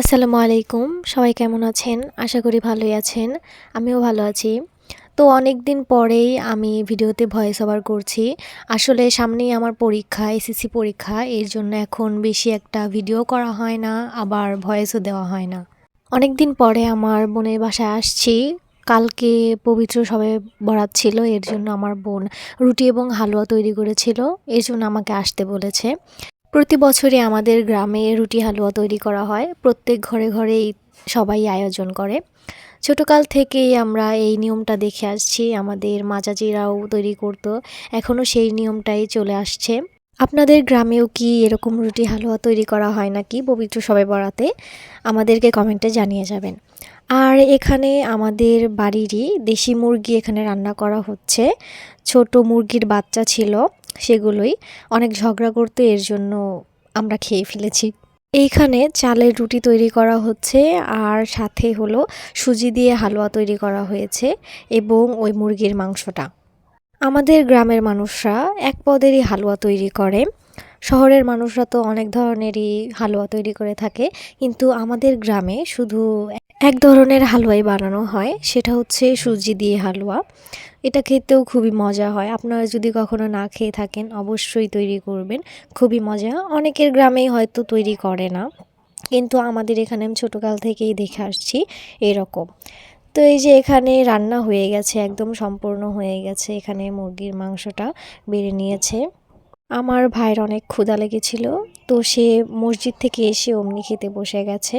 আসসালামু আলাইকুম। সবাই কেমন আছেন? আশা করি ভালোই আছেন। আমিও ভালো আছি। তো অনেক দিন পরেই আমি ভিডিওতে ভয়েস ওভার করছি। আসলে সামনেই আমার পরীক্ষা এসএসসি পরীক্ষা। এর জন্য এখন বেশি একটা ভিডিও করা হয় না, আবার ভয়েসও দেওয়া হয় না। অনেক দিন পরে আমার বোনের বাসায় আসছি। কালকে পবিত্র সবে বরাত ছিল, এর জন্য আমার বোন রুটি এবং হালুয়া তৈরি করেছিল। এর জন্য আমাকে আসতে বলেছে। প্রতি বছরই আমাদের গ্রামে রুটি হালুয়া তৈরি করা হয়। প্রত্যেক ঘরে ঘরেই সবাই আয়োজন করে। ছোটকাল থেকেই আমরা এই নিয়মটা দেখে আসছি। আমাদের মাজাজিরাও তৈরি করতো। এখনও সেই নিয়মটাই চলে আসছে। আপনাদের গ্রামেও কি এরকম রুটি হালুয়া তৈরি করা হয় নাকি? পবিত্র সবাই বরাতে আমাদেরকে কমেন্টে জানিয়ে যাবেন। আর এখানে আমাদের বাড়িরই দেশি মুরগি এখানে রান্না করা হচ্ছে। ছোট মুরগির বাচ্চা ছিল। সেগুলোই অনেক ঝগড়া করতে এর জন্য আমরা খেয়ে ফেলেছি। এইখানে চালের রুটি তৈরি করা হচ্ছে আর সাথে হলো সুজি দিয়ে হালুয়া তৈরি করা হয়েছে এবং ওই মুরগির মাংসটা। আমাদের গ্রামের মানুষরা এক পদেরই হালুয়া তৈরি করে। শহরের মানুষরা তো অনেক ধরনেরই হালুয়া তৈরি করে থাকে, কিন্তু আমাদের গ্রামে শুধু এক ধরনের হালুয়াই বানানো হয়, সেটা হচ্ছে সুজি দিয়ে হালুয়া। এটা খেতেও খুবই মজা হয়। আপনারা যদি কখনো না খেয়ে থাকেন, অবশ্যই তৈরি করবেন। খুবই মজা। অনেকের গ্রামেই হয়তো তৈরি করে না। কিন্তু আমাদের এখানে আমি ছোটোকাল থেকেই দেখে আসছি এরকম। তো এই যে এখানে রান্না হয়ে গেছে, একদম সম্পূর্ণ হয়ে গেছে। এখানে মুরগির মাংসটা বেড়ে নিয়েছে। আমার ভাইয়ের অনেক ক্ষুধা লেগেছিল। তো সে মসজিদ থেকে এসে অমনি খেতে বসে গেছে।